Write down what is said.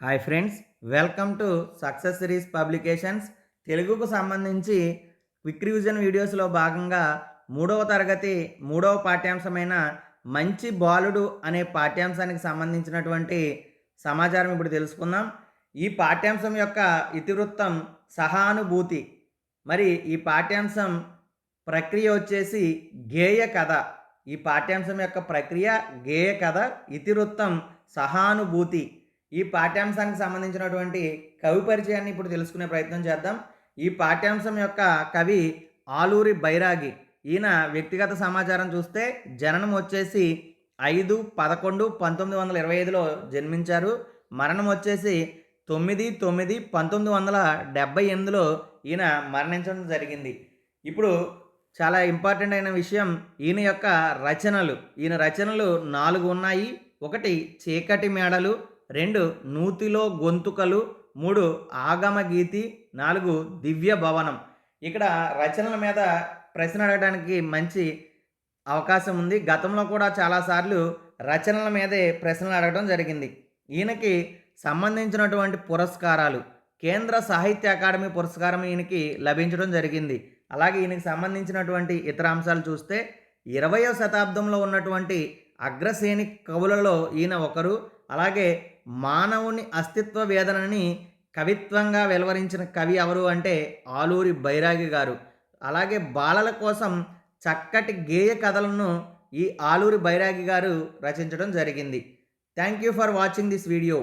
Hi friends welcome to success series publications. తెలుగుకు సంబంధించి quick revision వీడియోస్లో భాగంగా మూడవ తరగతి మూడవ పాఠ్యాంశమైన మంచి బాలుడు అనే పాఠ్యాంశానికి సంబంధించినటువంటి సమాచారం ఇప్పుడు తెలుసుకుందాం. ఈ పాఠ్యాంశం యొక్క ఇతివృత్తం సహానుభూతి. మరి ఈ పాఠ్యాంశం ప్రక్రియ వచ్చేసి గేయ కథ. ఈ పాఠ్యాంశం యొక్క ప్రక్రియ గేయ కథ ఇతివృత్తం సహానుభూతి. ఈ పాఠ్యాంశానికి సంబంధించినటువంటి కవి పరిచయాన్ని ఇప్పుడు తెలుసుకునే ప్రయత్నం చేద్దాం. ఈ పాఠ్యాంశం యొక్క కవి ఆలూరి బైరాగి. ఈయన వ్యక్తిగత సమాచారం చూస్తే జననం వచ్చేసి ఐదు పదకొండు పంతొమ్మిది వందల ఇరవై ఐదులో జన్మించారు. మరణం వచ్చేసి తొమ్మిది తొమ్మిది పంతొమ్మిది వందల డెబ్బై ఎనిమిదిలో ఈయన మరణించడం జరిగింది. ఇప్పుడు చాలా ఇంపార్టెంట్ అయిన విషయం ఈయన యొక్క రచనలు. ఈయన రచనలు నాలుగు ఉన్నాయి. ఒకటి చీకటి మేడలు రెండు నూతిలో గొంతుకలు మూడు ఆగమ గీతి నాలుగు దివ్య భవనం ఇక్కడ రచనల మీద ప్రశ్న అడగడానికి మంచి అవకాశం ఉంది. గతంలో కూడా చాలాసార్లు రచనల మీదే ప్రశ్నలు అడగడం జరిగింది. ఈయనకి సంబంధించినటువంటి పురస్కారాలు కేంద్ర సాహిత్య అకాడమీ పురస్కారం ఈయనకి లభించడం జరిగింది. అలాగే ఈయనకి సంబంధించినటువంటి ఇతర అంశాలు చూస్తే ఇరవయో శతాబ్దంలో ఉన్నటువంటి అగ్రశ్రేణి కవులలో ఈయన ఒకరు అలాగే మానవుని అస్తిత్వ వేదనని కవిత్వంగా వెలువరించిన కవి ఎవరు అంటే ఆలూరి బైరాగి గారు. అలాగే బాలల కోసం చక్కటి గేయ కథలను ఈ ఆలూరి బైరాగి గారు రచించడం జరిగింది. Thank you for watching this video